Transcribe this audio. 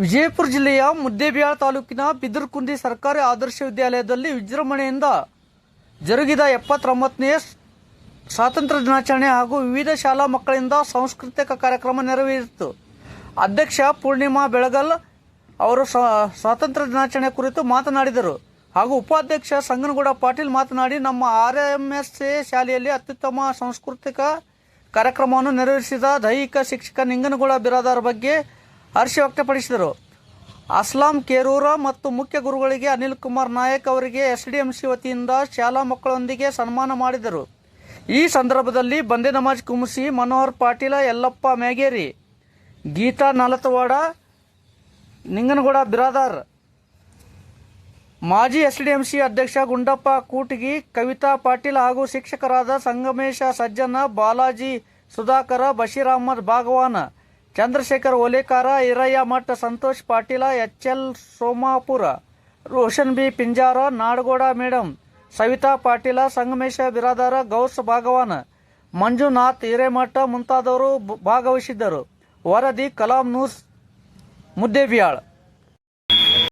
ವಿಜಯಪುರ ಜಿಲ್ಲೆಯ ಮುದ್ದೇಬಿಹಾಳ ತಾಲೂಕಿನ ಬಿದರ್ಕುಂದಿ ಸರ್ಕಾರಿ ಆದರ್ಶ ವಿದ್ಯಾಲಯದಲ್ಲಿ ವಿಜೃಂಭಣೆಯಿಂದ ಜರುಗಿದ ಎಪ್ಪತ್ತೊಂಬತ್ತನೇ ಸ್ವಾತಂತ್ರ್ಯ ದಿನಾಚರಣೆ ಹಾಗೂ ವಿವಿಧ ಶಾಲಾ ಮಕ್ಕಳಿಂದ ಸಾಂಸ್ಕೃತಿಕ ಕಾರ್ಯಕ್ರಮ ನೆರವೇರಿತು. ಅಧ್ಯಕ್ಷ ಪೂರ್ಣಿಮಾ ಬೆಳಗಲ್ ಅವರು ಸ್ವಾತಂತ್ರ್ಯ ದಿನಾಚರಣೆ ಕುರಿತು ಮಾತನಾಡಿದರು ಹಾಗೂ ಉಪಾಧ್ಯಕ್ಷ ಸಂಗನಗೌಡ ಪಾಟೀಲ್ ಮಾತನಾಡಿ, ನಮ್ಮ ಆರ್ ಎಂ ಎಸ್ ಎ ಶಾಲೆಯಲ್ಲಿ ಅತ್ಯುತ್ತಮ ಸಾಂಸ್ಕೃತಿಕ ಕಾರ್ಯಕ್ರಮವನ್ನು ನೆರವೇರಿಸಿದ ದೈಹಿಕ ಶಿಕ್ಷಕ ನಿಂಗನಗೌಡ ಬಿರಾದಾರ ಬಗ್ಗೆ ಹರ್ಷ ವ್ಯಕ್ತಪಡಿಸಿದರು. ಅಸ್ಲಾಂ ಕೇರೂರ ಮತ್ತು ಮುಖ್ಯ ಗುರುಗಳಿಗೆ ಅನಿಲ್ ಕುಮಾರ್ ನಾಯಕ್ ಅವರಿಗೆ ಎಸ್ ಡಿ ಎಂ ಸಿ ವತಿಯಿಂದ ಶಾಲಾ ಮಕ್ಕಳೊಂದಿಗೆ ಸನ್ಮಾನ ಮಾಡಿದರು. ಈ ಸಂದರ್ಭದಲ್ಲಿ ಬಂದೆ ನಮಾಜ್ ಕುಮಸಿ ಮನೋಹರ್ ಪಾಟೀಲ, ಯಲ್ಲಪ್ಪ ಮೇಗೇರಿ ಗೀತಾ ನಲತವಾಡ, ನಿಂಗನಗೌಡ ಬಿರಾದಾರ್, ಮಾಜಿ ಎಸ್ ಡಿ ಎಂ ಸಿ ಅಧ್ಯಕ್ಷ ಗುಂಡಪ್ಪ ಕೂಟಗಿ, ಕವಿತಾ ಪಾಟೀಲ್ ಹಾಗೂ ಶಿಕ್ಷಕರಾದ ಸಂಗಮೇಶ ಸಜ್ಜನ, Balaji Sudhakar, Basheer Ahmed Bhagavan Chandrashekhar Olekara, Hirayya Math Santosh Patil, H L Somapura, Roshan B Pinjara, Nadagouda madam Savita Patil, Sangamesh Biradar, Gous Bhagawan, Manjunath Hiremath ಮುಂತಾದವರು ಭಾಗವಹಿಸಿದ್ದರು. ವರದಿ ಕಲಾಂ ನ್ಯೂಸ್, ಮುದ್ದೇಬಿಯಾಳ್.